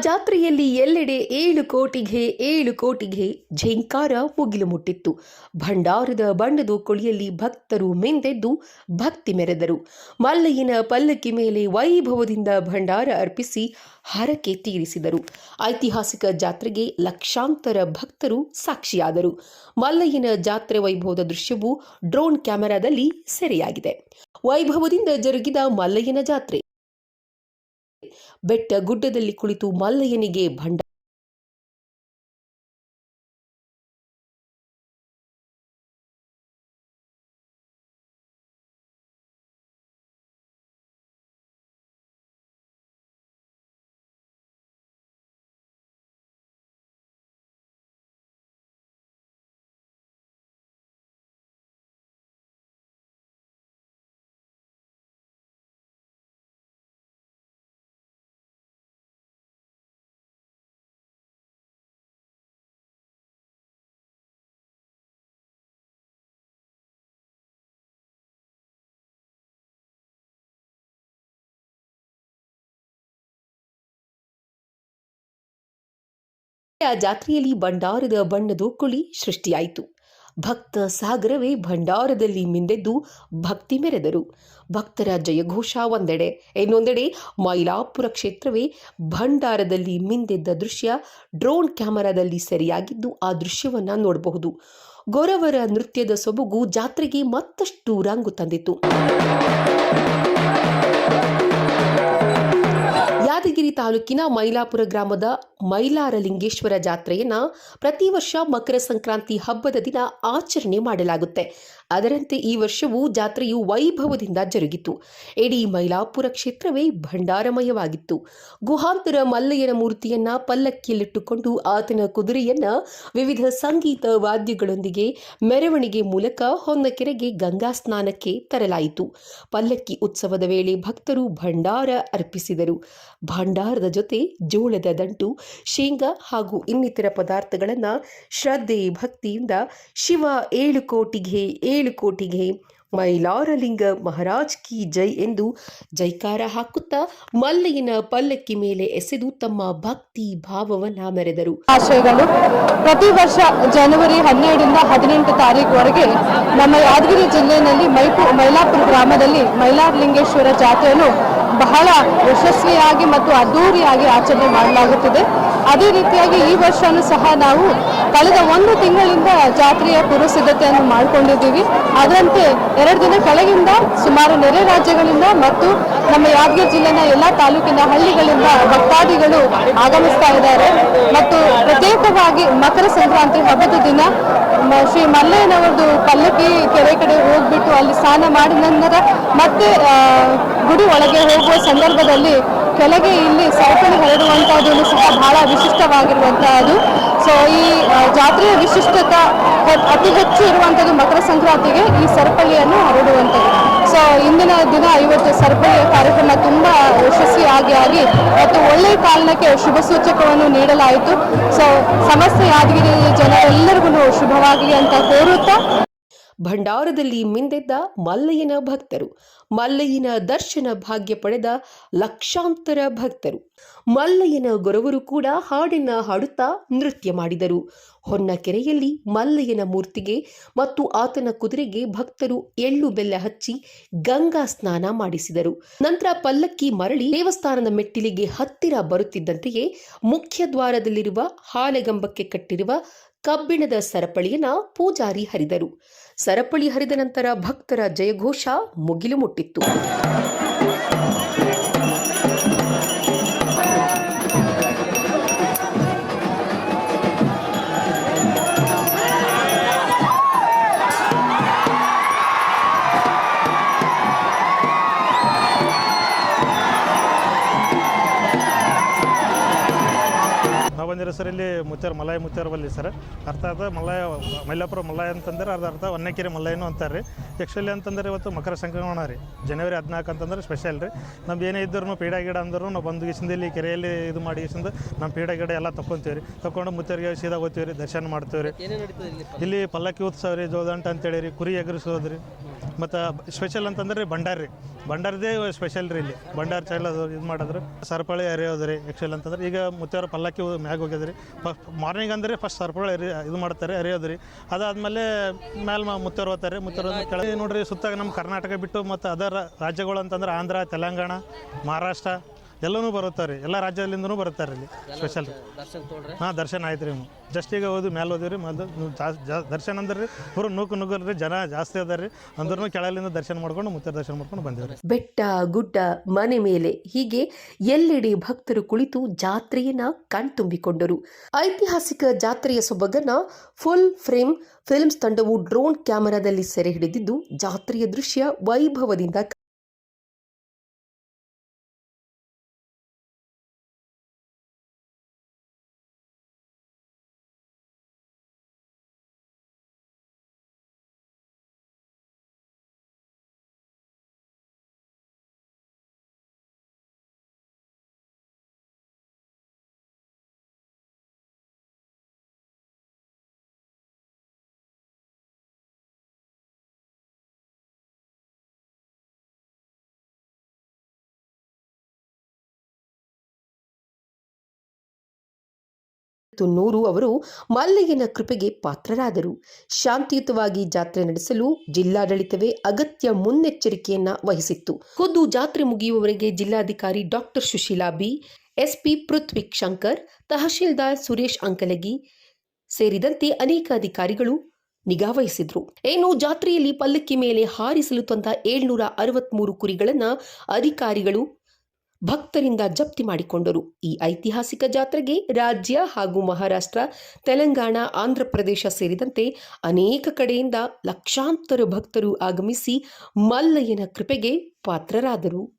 ಜಾತ್ರೆಯಲ್ಲಿ ಎಲ್ಲೆಡೆ ಏಳು ಕೋಟಿಗೆ ಏಳು ಕೋಟಿಗೆ ಝೇಂಕಾರ ಮುಗಿಲು ಮುಟ್ಟಿತ್ತು. ಭಂಡಾರದ ಬಣ್ಣದ ಕೊಳಿಯಲ್ಲಿ ಭಕ್ತರು ಮೆಂದೆದ್ದು ಭಕ್ತಿ ಮೆರೆದರು. ಮಲ್ಲಯ್ಯನ ಪಲ್ಲಕ್ಕಿ ಮೇಲೆ ವೈಭವದಿಂದ ಭಂಡಾರ ಅರ್ಪಿಸಿ ಹರಕೆ ತೀರಿಸಿದರು. ಐತಿಹಾಸಿಕ ಜಾತ್ರೆಗೆ ಲಕ್ಷಾಂತರ ಭಕ್ತರು ಸಾಕ್ಷಿಯಾದರು. ಮಲ್ಲಯ್ಯನ ಜಾತ್ರೆ ವೈಭವದ ದೃಶ್ಯವು ಡ್ರೋನ್ ಕ್ಯಾಮೆರಾದಲ್ಲಿ ಸೆರೆಯಾಗಿದೆ. ವೈಭವದಿಂದ ಜರುಗಿದ ಮಲ್ಲಯ್ಯನ ಜಾತ್ರೆ ಬೆಟ್ಟ ಗುಡ್ಡದಲ್ಲಿ ಕುಳಿತು ಮಲ್ಲಯ್ಯನಿಗೆ ಭಂಡ ಜಾತ್ರೆಯಲ್ಲಿ ಭಂಡಾರದ ಬಣ್ಣದ ಕುಳಿ ಸೃಷ್ಟಿಯಾಯಿತು. ಭಕ್ತ ಸಾಗರವೇ ಭಂಡಾರದಲ್ಲಿ ಮಿಂದೆದ್ದು ಭಕ್ತಿ ಮೆರೆದರು. ಭಕ್ತರ ಜಯಘೋಷ ಒಂದೆಡೆ. ಇನ್ನೊಂದೆಡೆ ಮೈಲಾಪುರ ಕ್ಷೇತ್ರವೇ ಭಂಡಾರದಲ್ಲಿ ಮಿಂದೆದ್ದ ದೃಶ್ಯ ಡ್ರೋನ್ ಕ್ಯಾಮೆರಾದಲ್ಲಿ ಸೆರೆಯಾಗಿದ್ದು ಆ ದೃಶ್ಯವನ್ನ ನೋಡಬಹುದು. ಗೊರವರ ನೃತ್ಯದ ಸೊಬಗು ಜಾತ್ರೆಗೆ ಮತ್ತಷ್ಟು ರಂಗು ತಂದಿತು. ಯಾದಗಿರಿ ತಾಲೂಕಿನ ಮೈಲಾಪುರ ಗ್ರಾಮದ ಮೈಲಾರಲಿಂಗೇಶ್ವರ ಜಾತ್ರೆಯನ್ನ ಪ್ರತಿ ವರ್ಷ ಮಕರ ಸಂಕ್ರಾಂತಿ ಹಬ್ಬದ ದಿನ ಆಚರಣೆ ಮಾಡಲಾಗುತ್ತೆ. ಅದರಂತೆ ಈ ವರ್ಷವೂ ಜಾತ್ರೆಯು ವೈಭವದಿಂದ ಜರುಗಿತು. ಇಡೀ ಮೈಲಾಪುರ ಕ್ಷೇತ್ರವೇ ಭಂಡಾರಮಯವಾಗಿತ್ತು. ಗುಹಾಂತರ ಮಲ್ಲಯ್ಯನ ಮೂರ್ತಿಯನ್ನ ಪಲ್ಲಕ್ಕಿಯಲ್ಲಿಟ್ಟುಕೊಂಡು ಆತನ ಕುದುರೆಯನ್ನ ವಿವಿಧ ಸಂಗೀತ ವಾದ್ಯಗಳೊಂದಿಗೆ ಮೆರವಣಿಗೆ ಮೂಲಕ ಹೊನ್ನಕೆರೆಗೆ ಗಂಗಾ ಸ್ನಾನಕ್ಕೆ ತರಲಾಯಿತು. ಪಲ್ಲಕ್ಕಿ ಉತ್ಸವದ ವೇಳೆ ಭಕ್ತರು ಭಂಡಾರ ಅರ್ಪಿಸಿದರು. ಭಂಡಾರದ ಜೊತೆ ಜೋಳದ ದಂಟು, ಶೇಂಗಾ ಹಾಗೂ ಇನ್ನಿತರ ಪದಾರ್ಥಗಳನ್ನು ಶ್ರದ್ಧೆ ಭಕ್ತಿಯಿಂದ ಶಿವ ಏಳು ಕೋಟಿಗೆ ಏಳು ಕೋಟಿಗೆ ಮೈಲಾರಲಿಂಗ ಮಹಾರಾಜ್ ಕಿ ಜೈ ಎಂದು ಜೈಕಾರ ಹಾಕುತ್ತಾ ಮಲ್ಲಿಗಿನ ಪಲ್ಲಕ್ಕಿ ಮೇಲೆ ಎಸೆದು ತಮ್ಮ ಭಕ್ತಿ ಭಾವವನ್ನ ಮೆರೆದರು. ಆಶಯಗಳು. ಪ್ರತಿ ವರ್ಷ ಜನವರಿ ಹನ್ನೆರಡರಿಂದ ಹದಿನೆಂಟು ತಾರೀಕುವರೆಗೆ ನಮ್ಮ ಯಾದಗಿರಿ ಜಿಲ್ಲೆಯಲ್ಲಿ ಮೈಪು ಮೈಲಾಪುರ ಗ್ರಾಮದಲ್ಲಿ ಮೈಲಾರಲಿಂಗೇಶ್ವರ ಜಾತ್ರೆಯನ್ನು ಬಹಳ ಯಶಸ್ವಿಯಾಗಿ ಮತ್ತು ಅದ್ದೂರಿಯಾಗಿ ಆಚರಣೆ ಮಾಡಲಾಗುತ್ತಿದೆ. ಅದೇ ರೀತಿಯಾಗಿ ಈ ವರ್ಷನೂ ಸಹ ನಾವು ಕಳೆದ ಒಂದು ತಿಂಗಳಿಂದ ಜಾತ್ರೆಯ ಪೂರ್ವ ಸಿದ್ಧತೆಯನ್ನು ಮಾಡಿಕೊಂಡಿದ್ದೀವಿ. ಅದರಂತೆ ಎರಡು ದಿನ ಕೆಳಗಿಂದ ಸುಮಾರು ನೆರೆ ರಾಜ್ಯಗಳಿಂದ ಮತ್ತು ನಮ್ಮ ಯಾದಗಿರಿ ಜಿಲ್ಲೆನ ಎಲ್ಲ ತಾಲೂಕಿನ ಹಳ್ಳಿಗಳಿಂದ ಭಕ್ತಾದಿಗಳು ಆಗಮಿಸ್ತಾ ಇದ್ದಾರೆ. ಮತ್ತು ಪ್ರತ್ಯೇಕವಾಗಿ ಮಕರ ಸಂಕ್ರಾಂತಿ ಹಬ್ಬದ ದಿನ ಶ್ರೀ ಮಲ್ಲಯ್ಯನವರದು ಪಲ್ಲಕ್ಕಿ ಕೆರೆ ಕಡೆ ಹೋಗ್ಬಿಟ್ಟು ಅಲ್ಲಿ ಸ್ನಾನ ಮಾಡಿದ ನಂತರ ಮತ್ತೆ ಗುಡಿ ಒಳಗೆ ಹೋಗುವ ಸಂದರ್ಭದಲ್ಲಿ ಕೆಳಗೆ ಇಲ್ಲಿ ಸೈಕಲ್ ಹರಡುವಂತಹದ್ದು ಸಹ ಬಹಳ ವಿಶಿಷ್ಟವಾಗಿರುವಂತಹದ್ದು ಸೊ ಈ ಜಾತ್ರೆಯ ವಿಶಿಷ್ಟತೆ ಅತಿ ಹೆಚ್ಚು ಇರುವಂಥದ್ದು ಮಕರ ಸಂಕ್ರಾಂತಿಗೆ ಈ ಸರಪಳಿಯನ್ನು ಹರಡುವಂಥದ್ದು. ಸೊ ಇಂದಿನ ದಿನ ಇವತ್ತು ಸರಪಳಿಯ ಕಾರ್ಯಕ್ರಮ ತುಂಬ ಯಶಸ್ವಿಯಾಗಿ ಆಗಿ ಮತ್ತು ಒಳ್ಳೆಯ ಕಾರಣಕ್ಕೆ ಶುಭ ಸೂಚಕವನ್ನು ನೀಡಲಾಯಿತು. ಸೊ ಸಮಸ್ತ ಯಾದಗಿರಿ ಜನರೆಲ್ಲರಿಗೂ ಶುಭವಾಗಲಿ ಅಂತ ಕೋರುತ್ತಾ ಭಂಡಾರದಲ್ಲಿ ಮಿಂದೆದ್ದ ಮಲ್ಲಯ್ಯನ ಭಕ್ತರು. ಮಲ್ಲಯ್ಯನ ದರ್ಶನ ಭಾಗ್ಯ ಪಡೆದ ಲಕ್ಷಾಂತರ ಭಕ್ತರು. ಮಲ್ಲಯ್ಯನ ಗೊರವರು ಕೂಡ ಹಾಡಿನ ಹಾಡುತ್ತಾ ನೃತ್ಯ ಮಾಡಿದರು. ಹೊನ್ನಕೆರೆಯಲ್ಲಿ ಮಲ್ಲಯ್ಯನ ಮೂರ್ತಿಗೆ ಮತ್ತು ಆತನ ಕುದುರೆಗೆ ಭಕ್ತರು ಎಳ್ಳು ಬೆಲ್ಲ ಹಚ್ಚಿ ಗಂಗಾ ಸ್ನಾನ ಮಾಡಿಸಿದರು. ನಂತರ ಪಲ್ಲಕ್ಕಿ ಮರಳಿ ದೇವಸ್ಥಾನದ ಮೆಟ್ಟಿಲಿಗೆ ಹತ್ತಿರ ಬರುತ್ತಿದ್ದಂತೆಯೇ ಮುಖ್ಯ ದ್ವಾರದಲ್ಲಿರುವ ಹಾಲೆಗಂಬಕ್ಕೆ ಕಟ್ಟಿರುವ ಕಬ್ಬಿಣದ ಸರಪಳಿಯನ್ನ ಪೂಜಾರಿ ಹರಿದರು. ಸರಪಳಿ ಹರಿದ ನಂತರ ಭಕ್ತರ ಜಯಘೋಷ ಮುಗಿಲು ಮುಟ್ಟಿತ್ತು. ಬಂದಿರೋ ಸರ್ ಇಲ್ಲಿ ಮಲಾಯ ಮುತ್ತಾರ ಬಲ್ಲಿ ಸರ್. ಅದ ಮಲಾಯ ಮೈಲಾಪುರ ಮಲಾಯ ಅಂತಂದ್ರೆ ಅರ್ಧ ಅರ್ಥ ಒನ್ನೆಕೆರೆ ಮಲಾಯನು ಅಂತಾರೆ. ರೀ ಆ್ಯಕ್ಚುಲಿ ಅಂತಂದ್ರೆ ಇವತ್ತು ಮಕರ ಸಂಕ್ರಮಣ ರೀ. ಜನವರಿ ಹದಿನಾಲ್ಕು ಅಂತಂದ್ರೆ ಸ್ಪೆಷಲ್ ರೀ. ನಮ್ದು ಏನೇ ಇದ್ದರೂ ಪೀಡ ಗಿಡ ಅಂದರೂ ನಾವು ಬಂದು ಗೀಸಿಂದ ಇಲ್ಲಿ ಕೆರೆಯಲ್ಲಿ ಇದು ಮಾಡಿ ಗಿಸಿಂದು ನಮ್ಮ ಪೀಡ ಗಿಡ ಎಲ್ಲ ತಗೊಂತೀವಿ ರೀ. ತಗೊಂಡು ಮುತ್ತರಿಗೆ ಸೀದಾ ಹೋಗ್ತೀವಿ ರೀ ದರ್ಶನ ಮಾಡ್ತೀವಿ ರೀ. ಇಲ್ಲಿ ಪಲ್ಲಕ್ಕಿ? ಉತ್ಸವ ರೀ ಜೋದಂಟ ಅಂತೇಳಿ ರೀ ಕುರಿ ಎಗರಿಸೋದು ರೀ. ಮತ್ತು ಸ್ಪೆಷಲ್ ಅಂತಂದ್ರೆ ಭಂಡಾರಿ ಭಂಡಾರದೇ ಸ್ಪೆಷಲ್ ರೀ ಇಲ್ಲಿ. ಭಂಡಾರ ಚೈಲ್ ಅದು ಇದು ಮಾಡಿದ್ರು. ಸರ್ಪಳಿ ಎರೆಯೋದು ರೀ ಆ್ಯಕ್ಚುಲ್ ಅಂತಂದ್ರೆ. ಈಗ ಮುತ್ತಾರ ಪಲ್ಲಕ್ಕಿ ಮ್ಯಾಗ ಹೋಗ್ಯದ ರೀ. ಫಸ್ಟ್ ಮಾರ್ನಿಂಗ್ ಅಂದರೆ ಫಸ್ಟ್ ಸರ್ಪಳಿ ಅರಿ, ಇದು ಮಾಡ್ತಾರೆ ಎರೆಯೋದು ರೀ. ಅದಾದಮೇಲೆ ಮೇಲೆ ಮುತ್ತಾರ ಹೋಗ್ತಾರೆ. ಮುತ್ತಾರ ಕೆಳಗೆ ನೋಡ್ರಿ ಸುತ್ತಾಗ ನಮ್ಮ ಕರ್ನಾಟಕ ಬಿಟ್ಟು ಮತ್ತು ಅದರ ರಾಜ್ಯಗಳು ಅಂತಂದ್ರೆ ಆಂಧ್ರ, ತೆಲಂಗಾಣ, ಮಹಾರಾಷ್ಟ್ರ ಎಲ್ಲನೂ ಬರುತ್ತಾರೆ ಎಲ್ಲ ರಾಜ್ಯದಿಂದನೂ ಬರುತ್ತಾರೆ ಇಲ್ಲಿ ಸ್ಪೆಷಲ್ ದರ್ಶನ್ ಹಾಂ ದರ್ಶನ ಆಯ್ತು ರೀ ಜಸ್ಟ್ ಈಗ ಹೋದ್ವಿ ಮೇಲೆ ಹೋದ್ವಿ ರೀ ಮೊದಲು ದರ್ಶನ ಅಂದ್ರೆ ರೀ ಪೂರ ನೂಕು ನುಗ್ಗಲ್ ರೀ ಜನ ಜಾಸ್ತಿ ಅದಾರ ರೀ ಅಂದ್ರೂ ಕೆಳಲಿಂದ ದರ್ಶನ ಮಾಡ್ಕೊಂಡು ಮುತ್ತೆ ದರ್ಶನ ಮಾಡ್ಕೊಂಡು ಬಂದಿವ್ರಿ ಬೆಟ್ಟ ಗುಡ್ಡ ಮನೆ ಮೇಲೆ ಹೀಗೆ ಎಲ್ಲೆಡೆ ಭಕ್ತರು ಕುಳಿತು ಜಾತ್ರೆಯನ್ನ ಕಣ್ತುಂಬಿಕೊಂಡರು. ಐತಿಹಾಸಿಕ ಜಾತ್ರೆಯ ಸೊಬಗನ್ನ ಫುಲ್ ಫ್ರೇಮ್ ಫಿಲ್ಮ್ಸ್ ತಂಡವು ಡ್ರೋನ್ ಕ್ಯಾಮೆರಾದಲ್ಲಿ ಸೆರೆ ಹಿಡಿದಿದ್ದು ಜಾತ್ರೆಯ ದೃಶ್ಯ ವೈಭವದಿಂದ ನೂರು ಅವರು ಮಲ್ಲಯ್ಯನ ಕೃಪೆಗೆ ಪಾತ್ರರಾದರು. ಶಾಂತಿಯುತವಾಗಿ ಜಾತ್ರೆ ನಡೆಸಲು ಜಿಲ್ಲಾಡಳಿತವೇ ಅಗತ್ಯ ಮುನ್ನೆಚ್ಚರಿಕೆಯನ್ನ ವಹಿಸಿತ್ತು. ಖುದ್ದು ಜಾತ್ರೆ ಮುಗಿಯುವವರೆಗೆ ಜಿಲ್ಲಾಧಿಕಾರಿ doctor Sushila B, SP Prithvik Shankar, tahsildar Suresh Ankalagi ಸೇರಿದಂತೆ ಅನೇಕ ಅಧಿಕಾರಿಗಳು ನಿಗಾವಹಿಸಿದ್ರು ಏನು ಜಾತ್ರೆಯಲ್ಲಿ ಪಲ್ಲಕ್ಕಿ ಮೇಲೆ ಹಾರಿಸಲು ತಂದ ಏಳ್ನೂರ ಅರವತ್ಮೂರು ಕುರಿಗಳನ್ನು ಅಧಿಕಾರಿಗಳು ಭಕ್ತರಿಂದ ಜಪ್ತಿ ಮಾಡಿಕೊಂಡರು. ಈ ಐತಿಹಾಸಿಕ ಜಾತ್ರೆಗೆ ರಾಜ್ಯ ಹಾಗೂ ಮಹಾರಾಷ್ಟ್ರ, ತೆಲಂಗಾಣ ಆಂಧ್ರಪ್ರದೇಶ ಸೇರಿದಂತೆ ಅನೇಕ ಕಡೆಯಿಂದ ಲಕ್ಷಾಂತರ ಭಕ್ತರು ಆಗಮಿಸಿ ಮಲ್ಲಯ್ಯನ ಕೃಪೆಗೆ ಪಾತ್ರರಾದರು.